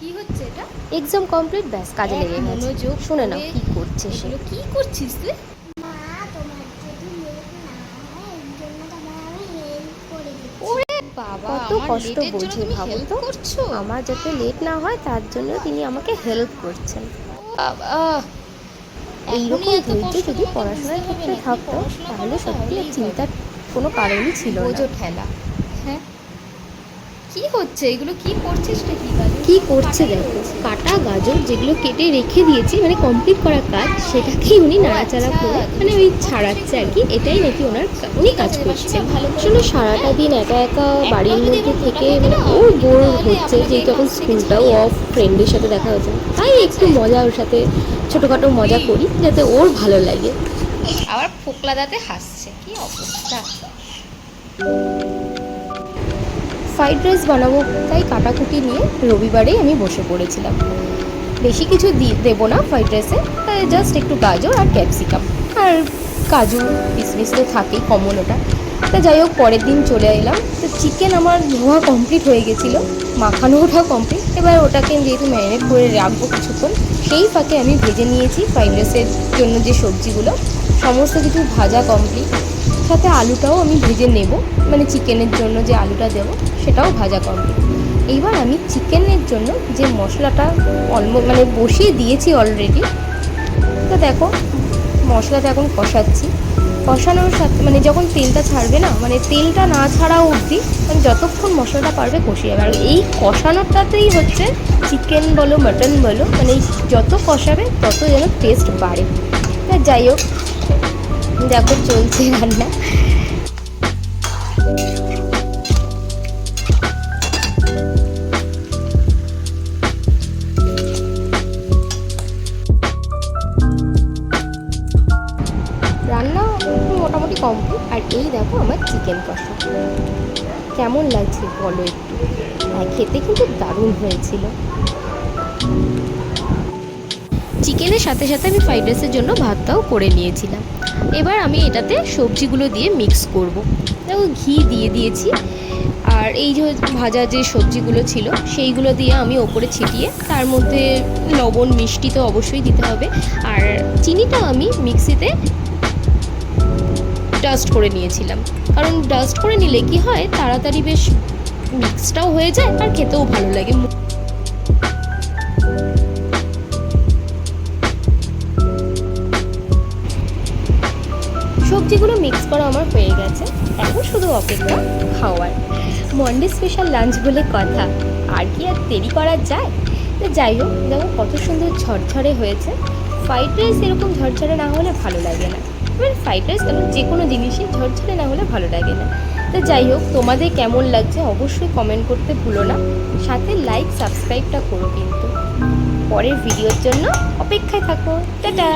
কি হচ্ছে এটা? এক্সাম কমপ্লিট ব্যাস কাজে লেগে গেছে। মনোযোগ শুনে না কি করছে সে। কি করছিস তুই? মা তোমার যদি লেট না হয় এর জন্য তোমার আমি হেল্প করে দিচ্ছি। ওরে বাবা কত আমার কষ্ট বোঝে ভাবো তো। আমার যাতে লেট না হয় তার জন্য তিনি আমাকে হেল্প করছেন। বাবা এইরকম ধৈর্য যদি পড়াশোনার ক্ষেত্রে থাকতো তাহলে সত্যি চিন্তার কোনো কারণই ছিল না। বোঝো ঠেলা। হ্যাঁ? কি হচ্ছে? এগুলো কি করছিস কি কি করছে দেখো কাটা গাজর যেগুলো কেটে রেখে দিয়েছি মানে কমপ্লিট করা কাজ সেটাকেই উনি নাড়াচাড়া আচ্ছা, করে মানে ওই ছাড়াচ্ছে আর কি এটাই নাকি ওনার উনি কাজ করছেন। ভালো সারাটা দিন একা একা বাড়ির মধ্যে থেকে মানে ও বোর হচ্ছে যেহেতু এখন স্কুলটাও অফ ফ্রেন্ডের সাথে দেখা হচ্ছে তাই একটু মজা ওর সাথে ছোটোখাটো মজা করি যাতে ওর ভালো লাগে। আবার ফোকলা দাঁতে হাসছে কি অবস্থা? ফ্রাইড রাইস বানাবো তাই কাটাকুটি নিয়ে রবিবারেই আমি বসে পড়েছিলাম। বেশি কিছু দেবো না ফ্রাইড রাইসে, তাই জাস্ট একটু গাজর আর ক্যাপসিকাম। আর কাজু কিশমিশ তো থাকেই কমন ওটা। তা যাই হোক, পরের দিন চলে এলাম। তো চিকেন আমার ধোয়া কমপ্লিট হয়ে গেছিল, মাখানো ওঠা কমপ্লিট এবার ওটাকে যেহেতু ম্যারিনেট করে রাখব কিছুক্ষণ, সেই ফাঁকে আমি ভেজে নিয়েছি ফ্রাইড রাইসের জন্য যে সবজিগুলো, সমস্ত কিছু ভাজা কমপ্লিট সাথে আলুটাও আমি ভেজে নেব। মানে চিকেনের জন্য যে আলুটা দেবো, সেটাও ভাজা কমপ্লিট এইবার আমি চিকেনের জন্য যে মশলাটা অলমো মানে বসিয়ে দিয়েছি অলরেডি তো দেখো, মশলাটা এখন কষাচ্ছি। কষানোর সাথে মানে যখন তেলটা ছাড়বে না মানে তেলটা না ছাড়া অবধি মানে যতক্ষণ মশলাটা পারবে কষিয়ে যাবে আর এই কষানোটাতেই হচ্ছে চিকেন বলো মাটন বলো মানে যত কষাবে তত যেন টেস্ট বাড়ে। যাই হোক দেখো চলছে রান্না। রান্না মোটামুটি কমপ্লিট আর এই দেখো আমার চিকেন কষা। কেমন লাগছে বলো একটু? খেতে কিন্তু দারুণ হয়েছিল। চিকেনের সাথে সাথে আমি ফ্রাইড রাইসের জন্য ভাতটাও করে নিয়েছিলাম। এবার আমি এটাতে সবজিগুলো দিয়ে মিক্স করব। দেখো, ঘি দিয়ে দিয়েছি। আর এই যে ভাজা যে সবজিগুলো ছিল, সেইগুলো দিয়ে আমি ওপরে ছিটিয়ে, তার মধ্যে লবণ, মিষ্টি তো অবশ্যই দিতে হবে। আর চিনিটা আমি মিক্সিতে ডাস্ট করে নিয়েছিলাম। কারণ ডাস্ট করে নিলে কি হয়, তাড়াতাড়ি বেশ মিক্সটাও হয়ে যায় আর খেতেও ভালো লাগে। সবজিগুলো মিক্স করা আমার হয়ে গেছে। এখন শুধু অপেক্ষা খাওয়ার। মন্ডে স্পেশাল লাঞ্চ বলে কথা। আর কি আর দেরি করা যায়? তো যাই হোক, দেখো কত সুন্দর ঝরঝরে হয়েছে। ফ্রাইড রাইস এরকম ঝরঝরে না হলে ভালো লাগে না। এবার ফ্রাইড রাইস কেন যে কোনো জিনিসই ঝরঝরে না হলে ভালো লাগে না। তো যাই হোক, তোমাদের কেমন লাগছে অবশ্যই কমেন্ট করতে ভুলো না। সাথে লাইক সাবস্ক্রাইবটা করো কিন্তু। পরের ভিডিওর জন্য অপেক্ষায় থাকো। টাটা!